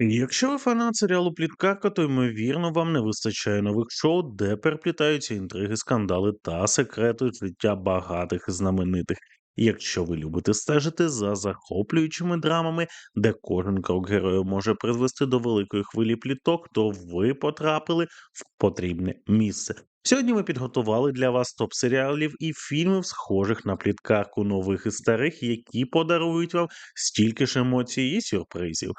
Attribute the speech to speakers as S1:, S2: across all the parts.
S1: Якщо ви фанат серіалу Пліткарка, то ймовірно вам не вистачає нових шоу, де переплітаються інтриги, скандали та секрети життя багатих і знаменитих. Якщо ви любите стежити за захоплюючими драмами, де кожен крок героя може призвести до великої хвилі пліток, то ви потрапили в потрібне місце. Сьогодні ми підготували для вас топ серіалів і фільмів, схожих на пліткарку нових і старих, які подарують вам стільки ж емоцій і сюрпризів.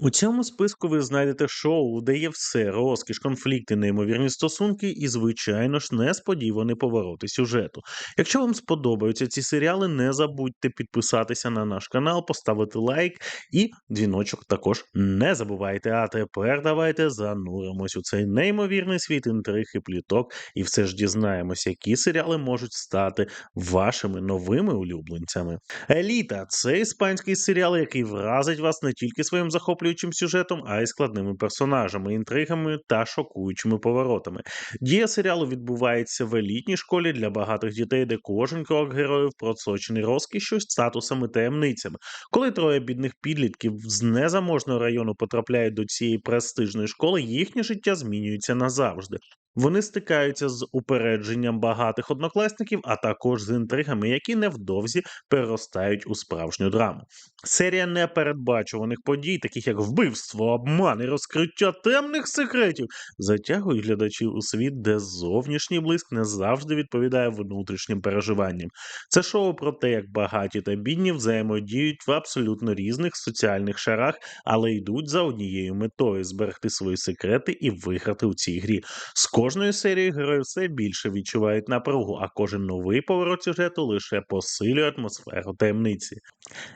S1: У цьому списку ви знайдете шоу, де є все, розкіш, конфлікти, неймовірні стосунки і, звичайно ж, несподівані повороти сюжету. Якщо вам сподобаються ці серіали, не забудьте підписатися на наш канал, поставити лайк і дзвіночок також не забувайте. А тепер давайте зануримось у цей неймовірний світ інтриг і пліток, і все ж дізнаємося, які серіали можуть стати вашими новими улюбленцями. Еліта це іспанський серіал, який вразить вас не тільки своїм захопленням, захоплюючим сюжетом, а й складними персонажами, інтригами та шокуючими поворотами. Дія серіалу відбувається в елітній школі для багатих дітей, де кожен крок героїв просочений розкішю, статусами таємницями. Коли троє бідних підлітків з незаможного району потрапляють до цієї престижної школи, їхнє життя змінюється назавжди. Вони стикаються з упередженням багатих однокласників, а також з інтригами, які невдовзі переростають у справжню драму. Серія непередбачуваних подій, таких як вбивство, обман і розкриття темних секретів, затягують глядачів у світ, де зовнішній блиск не завжди відповідає внутрішнім переживанням. Це шоу про те, як багаті та бідні взаємодіють в абсолютно різних соціальних шарах, але йдуть за однією метою зберегти свої секрети і виграти у цій грі. З кожною серією герої все більше відчувають напругу, а кожен новий поворот сюжету лише посилює атмосферу таємниці.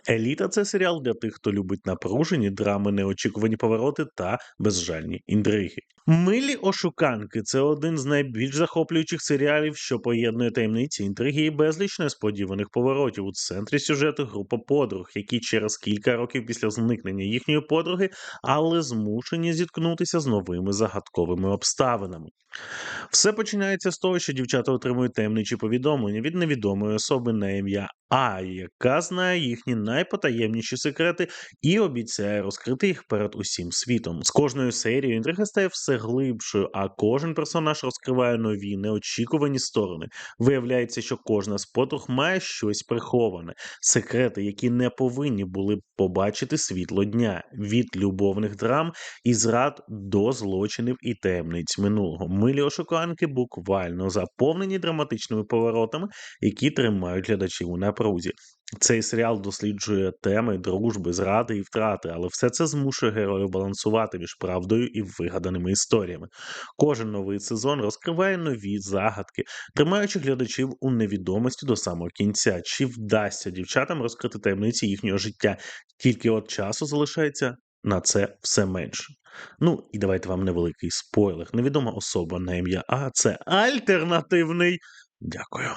S1: Еліта це серіал для тих, хто любить напружені драми, неочікувані повороти та безжальні інтриги. Милі ошуканки це один з найбільш захоплюючих серіалів, що поєднує таємниці, інтриги і безліч несподіваних поворотів. У центрі сюжету група подруг, які через кілька років після зникнення їхньої подруги, але змушені зіткнутися з новими загадковими обставинами. Все починається з того, що дівчата отримують таємничі повідомлення від невідомої особи на ім'я А, яка знає їхні найпотаємніші секрети і обіцяє розкрити їх перед усім світом. З кожною серією інтрига стає все глибшою, а кожен персонаж розкриває нові неочікувані сторони. Виявляється, що кожна з подруг має щось приховане, секрети, які не повинні були б побачити світло дня від любовних драм і зрад до злочинів і таємниць минулого. Милі ошуканки буквально заповнені драматичними поворотами, які тримають глядачів у напрузі. Цей серіал досліджує теми дружби, зради і втрати, але все це змушує героїв балансувати між правдою і вигаданими історіями. Кожен новий сезон розкриває нові загадки, тримаючи глядачів у невідомості до самого кінця. Чи вдасться дівчатам розкрити таємниці їхнього життя? Тільки от часу залишається на це все менше. Ну і давайте вам невеликий спойлер. Невідома особа на ім'я А це альтернативний. Дякую.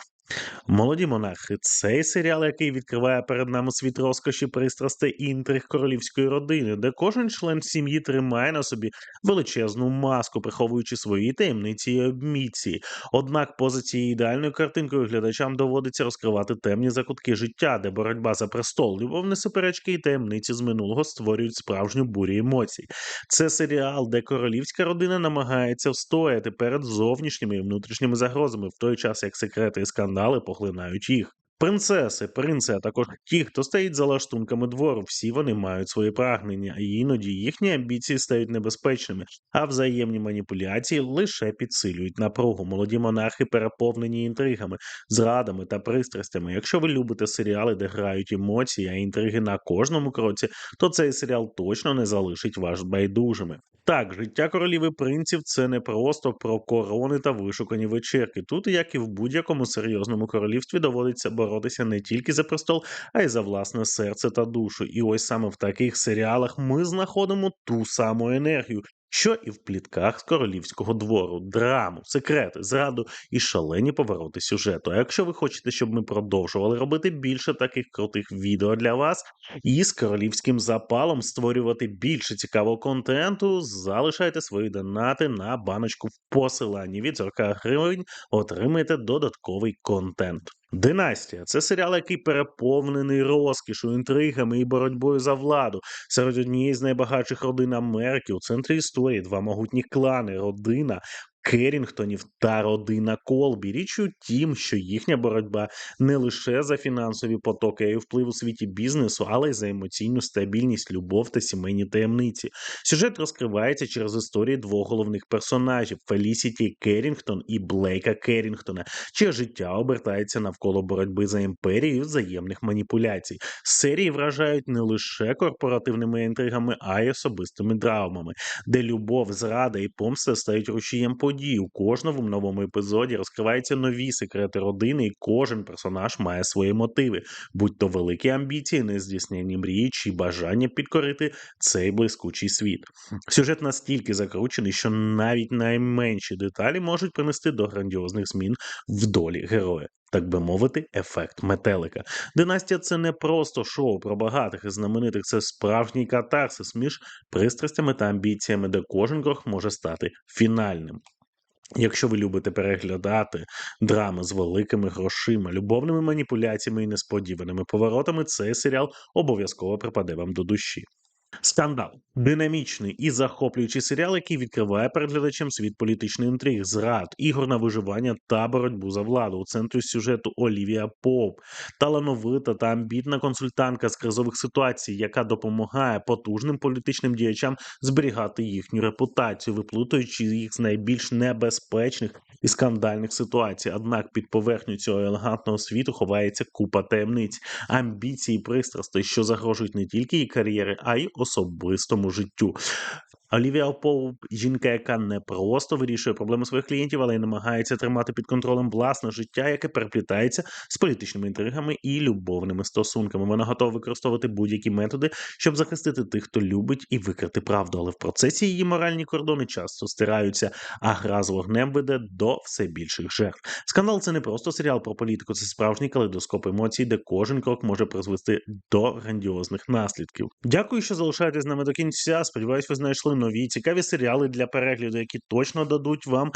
S1: Молоді монархи цей серіал, який відкриває перед нами світ розкоші, пристрастей інтриг королівської родини, де кожен член сім'ї тримає на собі величезну маску, приховуючи свої таємниці і обміції. Однак, поза цією ідеальною картинкою глядачам доводиться розкривати темні закутки життя, де боротьба за престол, любовні суперечки і таємниці з минулого створюють справжню бурю емоцій. Це серіал, де королівська родина намагається встояти перед зовнішніми і внутрішніми загрозами, в той час як секрети і скандали скандали поглинають їх. Принцеси, принци, а також ті, хто стоїть за лаштунками двору, всі вони мають свої прагнення, і іноді їхні амбіції стають небезпечними, а взаємні маніпуляції лише підсилюють напругу. Молоді монархи переповнені інтригами, зрадами та пристрастями. Якщо ви любите серіали, де грають емоції, а інтриги на кожному кроці, то цей серіал точно не залишить вас байдужими. Так, життя королів і принців це не просто про корони та вишукані вечірки. Тут, як і в будь-якому серйозному королівстві, доводиться боротися не тільки за престол, а й за власне серце та душу. І ось саме в таких серіалах ми знаходимо ту саму енергію, що і в плітках з королівського двору, драму, секрети, зраду і шалені повороти сюжету. А якщо ви хочете, щоб ми продовжували робити більше таких крутих відео для вас і з королівським запалом створювати більше цікавого контенту, залишайте свої донати на баночку в посиланні від 40 гривень, отримайте додатковий контент. Династія це серіал, який переповнений розкішу, інтригами і боротьбою за владу. Серед однієї з найбагатших родин Америки у центрі історії два могутні клани, родина. Керінгтонів та родина Колбі. Річ у тім, що їхня боротьба не лише за фінансові потоки, й вплив у світі бізнесу, але й за емоційну стабільність, любов та сімейні таємниці. Сюжет розкривається через історії двох головних персонажів: Фелісіті Керінгтон і Блейка Керінгтона, чиє життя обертається навколо боротьби за імперію і взаємних маніпуляцій. Серії вражають не лише корпоративними інтригами, а й особистими драмами, де любов, зрада і помста стають рушієм подій. У кожному новому епізоді розкриваються нові секрети родини, і кожен персонаж має свої мотиви, будь то великі амбіції, нездійсненні мрії чи бажання підкорити цей блискучий світ. Сюжет настільки закручений, що навіть найменші деталі можуть принести до грандіозних змін в долі героя. Так би мовити, ефект метелика. Династія це не просто шоу про багатих і знаменитих, це справжній катарсис між пристрастями та амбіціями, де кожен крок може стати фінальним. Якщо ви любите переглядати драми з великими грошима, любовними маніпуляціями і несподіваними поворотами, цей серіал обов'язково припаде вам до душі. Скандал динамічний і захоплюючий серіал, який відкриває перед глядачем світ політичних інтриг, зрад, ігор на виживання та боротьбу за владу. У центрі сюжету Олівія Поп, талановита та амбітна консультантка з кризових ситуацій, яка допомагає потужним політичним діячам зберігати їхню репутацію, виплутуючи їх з найбільш небезпечних і скандальних ситуацій. Однак під поверхню цього елегантного світу ховається купа таємниць, амбіцій, і що загрожують не тільки її кар'єри, а й особистому життю. Олівія Поуп – жінка, яка не просто вирішує проблеми своїх клієнтів, але й намагається тримати під контролем власне життя, яке переплітається з політичними інтригами і любовними стосунками. Вона готова використовувати будь-які методи, щоб захистити тих, хто любить і викрити правду. Але в процесі її моральні кордони часто стираються, а гра з вогнем веде до все більших жертв. Скандал це не просто серіал про політику, це справжній калейдоскоп емоцій, де кожен крок може призвести до грандіозних наслідків. Дякую, що залишаєтесь з нами до кінця. Сподіваюсь, ви знайшли нові цікаві серіали для перегляду, які точно дадуть вам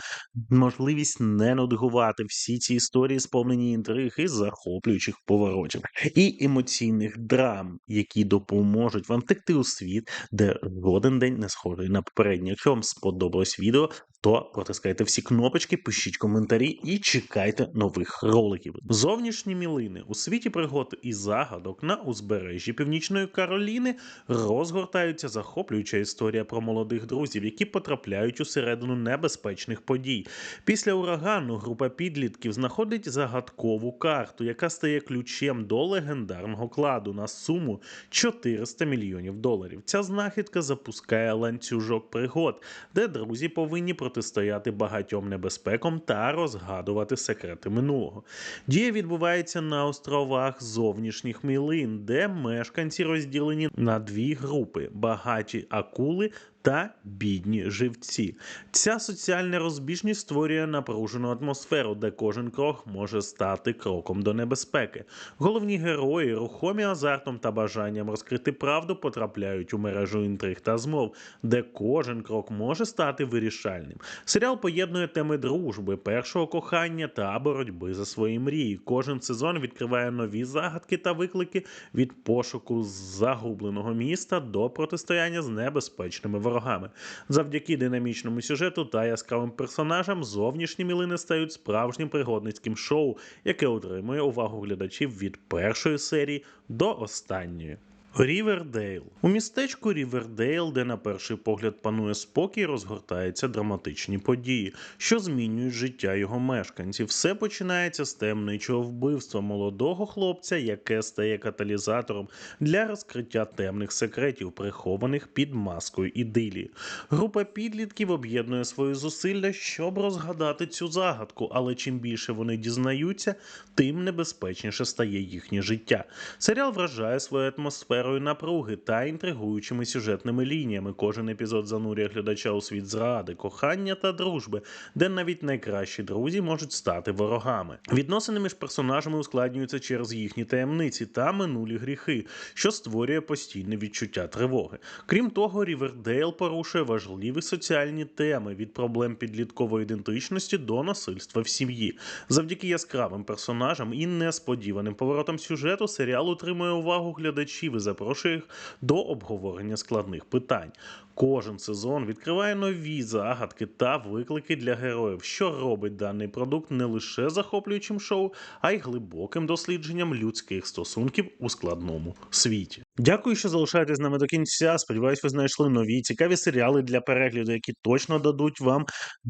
S1: можливість не нудгувати всі ці історії, сповнені інтриг і захоплюючих поворотів, і емоційних драм, які допоможуть вам втекти у світ, де жоден день не схожий на попередній. Якщо вам сподобалось відео, то протискайте всі кнопочки, пишіть коментарі і чекайте нових роликів. Зовнішні мілини у світі пригод і загадок на узбережжі Північної Кароліни розгортаються захоплююча історія про молодих друзів, які потрапляють усередину небезпечних подій. Після урагану група підлітків знаходить загадкову карту, яка стає ключем до легендарного кладу на суму 400 мільйонів доларів. Ця знахідка запускає ланцюжок пригод, де друзі повинні протистояти багатьом небезпекам та розгадувати секрети минулого. Дія відбувається на островах зовнішніх мілин, де мешканці розділені на дві групи: багаті акули та бідні живці. Ця соціальна розбіжність створює напружену атмосферу, де кожен крок може стати кроком до небезпеки. Головні герої, рухомі азартом та бажанням розкрити правду, потрапляють у мережу інтриг та змов, де кожен крок може стати вирішальним. Серіал поєднує теми дружби, першого кохання та боротьби за свої мрії. Кожен сезон відкриває нові загадки та виклики від пошуку загубленого міста до протистояння з небезпечними ворогами. Завдяки динамічному сюжету та яскравим персонажам зовнішні мілини стають справжнім пригодницьким шоу, яке отримує увагу глядачів від першої серії до останньої. Рівердейл у містечку Рівердейл, де на перший погляд панує спокій, розгортаються драматичні події, що змінюють життя його мешканців. Все починається з темничого вбивства молодого хлопця, яке стає каталізатором для розкриття темних секретів, прихованих під маскою ідилії. Група підлітків об'єднує свої зусилля, щоб розгадати цю загадку, але чим більше вони дізнаються, тим небезпечніше стає їхнє життя. Серіал вражає своєю атмосферою атмосферою напруги та інтригуючими сюжетними лініями. Кожен епізод занурює глядача у світ зради, кохання та дружби, де навіть найкращі друзі можуть стати ворогами. Відносини між персонажами ускладнюються через їхні таємниці та минулі гріхи, що створює постійне відчуття тривоги. Крім того, Рівердейл порушує важливі соціальні теми від проблем підліткової ідентичності до насильства в сім'ї. Завдяки яскравим персонажам і несподіваним поворотам сюжету серіал утримує увагу глядачів і запрошує їх до обговорення складних питань. Кожен сезон відкриває нові загадки та виклики для героїв, що робить даний продукт не лише захоплюючим шоу, а й глибоким дослідженням людських стосунків у складному світі. Дякую, що залишаєтесь з нами до кінця. Сподіваюсь, ви знайшли нові цікаві серіали для перегляду, які точно дадуть вам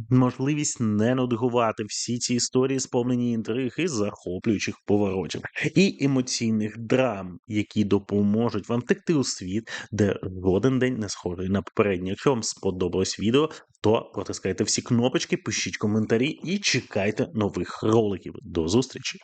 S1: можливість не нудгувати всі ці історії, сповнені інтриг і захоплюючих поворотів і емоційних драм, які допоможуть вам втекти у світ, де жоден день не схожий на попередній. Якщо вам сподобалось відео, то протискайте всі кнопочки, пишіть коментарі і чекайте нових роликів. До зустрічі!